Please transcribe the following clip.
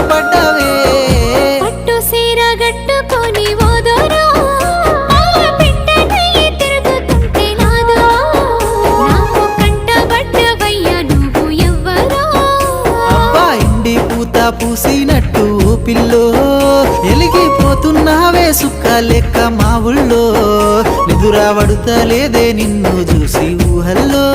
పడ్డావే. పట్టు సీర పూసినట్టు పిల్లో. ఎలిగిపోతున్నావే సుక్క లెక్క మా ఊళ్ళో. నిదురా పడుతలేదే నిన్ను చూసి ఊహల్లో.